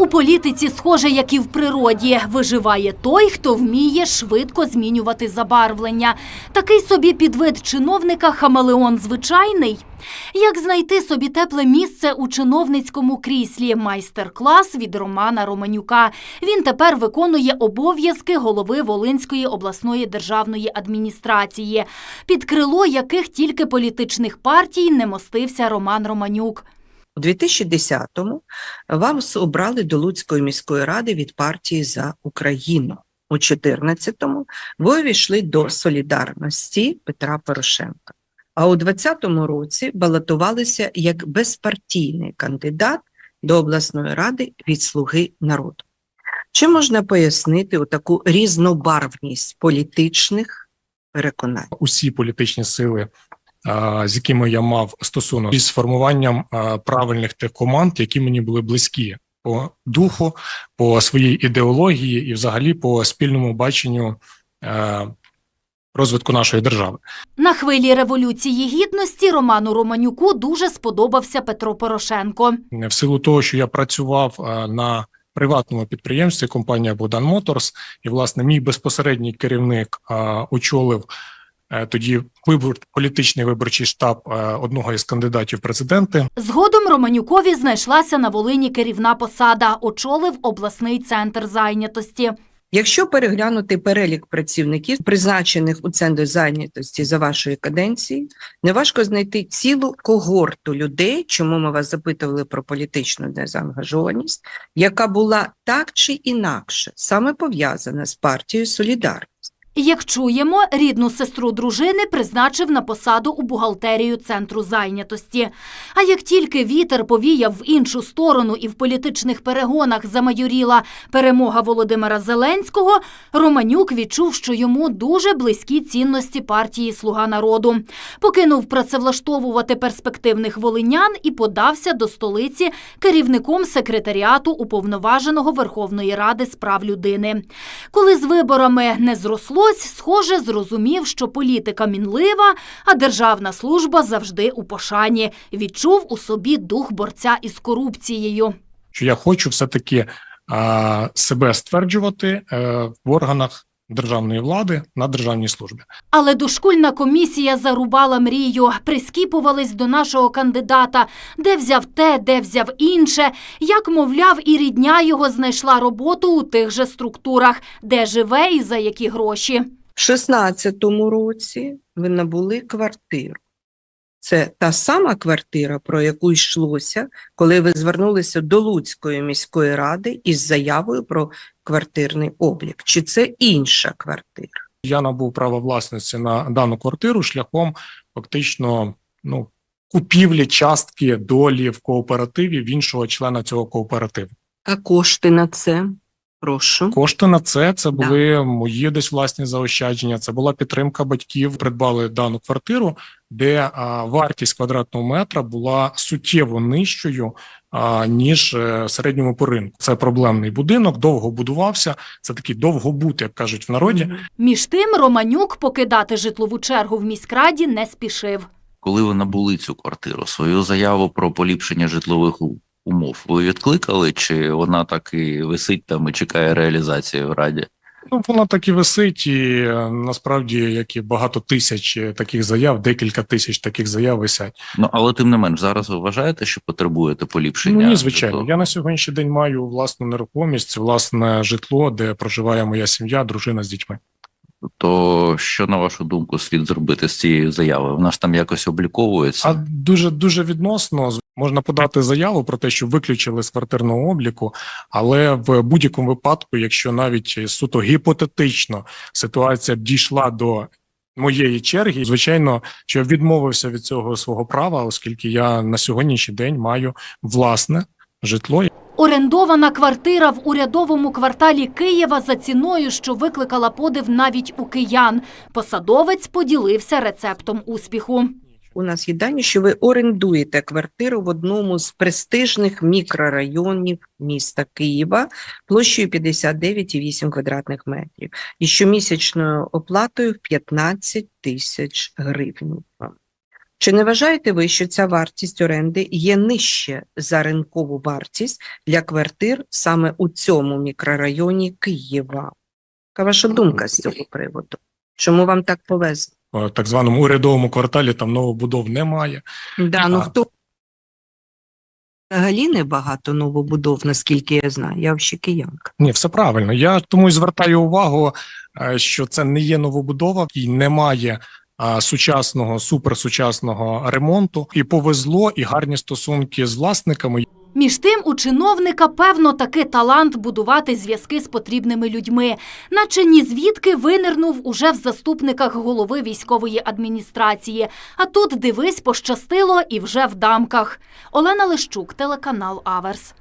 У політиці, схоже, як і в природі, виживає той, хто вміє швидко змінювати забарвлення. Такий собі підвид чиновника хамелеон звичайний. Як знайти собі тепле місце у чиновницькому кріслі? Майстер-клас від Романа Романюка. Він тепер виконує обов'язки голови Волинської обласної державної адміністрації, під крило яких тільки політичних партій не мостився Роман Романюк. У 2010-му вас обрали до Луцької міської ради від партії за Україну. У 2014-му ви увійшли до солідарності Петра Порошенка. А у 2020 році балотувалися як безпартійний кандидат до обласної ради від Слуги народу. Чи можна пояснити таку різнобарвність політичних переконань? усі політичні сили, з якими я мав стосунок, із формуванням правильних тих команд, які мені були близькі по духу, по своїй ідеології і, взагалі, по спільному баченню е, розвитку нашої держави. На хвилі революції гідності Роману Романюку дуже сподобався Петро Порошенко. В силу того, що я працював на приватному підприємстві, компанія Богдан Моторс, і власне мій безпосередній керівник очолив е, тоді вибор політичний виборчий штаб е, одного із кандидатів в президенти. Згодом Романюкові знайшлася на Волині керівна посада, очолив обласний центр зайнятості. Якщо переглянути перелік працівників, призначених у центр зайнятості за вашої каденції, неважко знайти цілу когорту людей, чому ми вас запитували про політичну незаангажованість, яка була так чи інакше саме пов'язана з партією Солідарність. Як чуємо, рідну сестру дружини призначив на посаду у бухгалтерію центру зайнятості. А як тільки вітер повіяв в іншу сторону і в політичних перегонах замайоріла перемога Володимира Зеленського, Романюк відчув, що йому дуже близькі цінності партії Слуга народу. Покинув працевлаштовувати перспективних волинян і подався до столиці керівником секретаріату уповноваженого Верховної Ради з прав людини. Коли з виборами не зрослось, схоже, зрозумів, що політика мінлива, а державна служба завжди у пошані. Відчув у собі дух борця із корупцією. що я хочу все-таки себе стверджувати е, в органах державної влади на державній службі. Але дошкульна комісія зарубала мрію, прискіпувались до нашого кандидата, де взяв те, де взяв інше, як, мовляв, і рідня його знайшла роботу у тих же структурах, де живе і за які гроші. У 16-му році ви набули квартиру. Це та сама квартира, про яку йшлося, коли ви звернулися до Луцької міської ради із заявою про квартирний облік. Чи це інша квартира? Я набув право власності на дану квартиру шляхом фактично ну, купівлі частки долі в кооперативі в іншого члена цього кооперативу. А кошти на це? Прошу. Кошти на це це були мої десь власні заощадження. Це була підтримка батьків. Придбали дану квартиру, де а, вартість квадратного метра була суттєво нижчою а, ніж е, в середньому по ринку. Це проблемний будинок, довго будувався. Це такий довгобут, як кажуть в народі. Між тим Романюк покидати житлову чергу в міськраді не спішив. Коли ви набули цю квартиру, свою заяву про поліпшення житлових у- умов ви відкликали, чи вона так і висить там і чекає реалізації в раді? Ну, вона так і висить, і е, насправді, як і багато тисяч е, таких заяв, декілька тисяч таких заяв висять. Ну але тим не менш, зараз ви вважаєте, що потребуєте поліпшення? Ну ні, звичайно. житлового? Я на сьогоднішній день маю власну нерухомість, власне житло, де проживає моя сім'я, дружина з дітьми. То що на вашу думку слід зробити з цією заявою? Вона ж там якось обліковується. А дуже дуже відносно можна подати заяву про те, що виключили з квартирного обліку, але в будь-якому випадку, якщо навіть суто гіпотетично ситуація дійшла до моєї черги, звичайно, що я відмовився від цього свого права, оскільки я на сьогоднішній день маю власне житло. Орендована квартира в урядовому кварталі Києва за ціною, що викликала подив навіть у киян. Посадовець поділився рецептом успіху. У нас є дані, що ви орендуєте квартиру в одному з престижних мікрорайонів міста Києва площею 59,8 квадратних метрів і щомісячною оплатою в 15 тисяч гривень. Чи не вважаєте ви, що ця вартість оренди є нижче за ринкову вартість для квартир саме у цьому мікрорайоні Києва? Яка ваша думка з цього приводу? Чому вам так повезло? В так званому урядовому кварталі там новобудов немає. Да, ну А. хто взагалі не багато новобудов, наскільки я знаю. Я ще киянка. Ні, все правильно. Я тому і звертаю увагу, е, що це не є новобудова і немає сучасного, суперсучасного ремонту. І повезло, і гарні стосунки з власниками. Між тим, у чиновника, певно, таки талант будувати зв'язки з потрібними людьми, наче ні звідки винирнув уже в заступниках голови військової адміністрації. А тут, дивись, пощастило і вже в дамках. Олена Лищук, телеканал Аверс.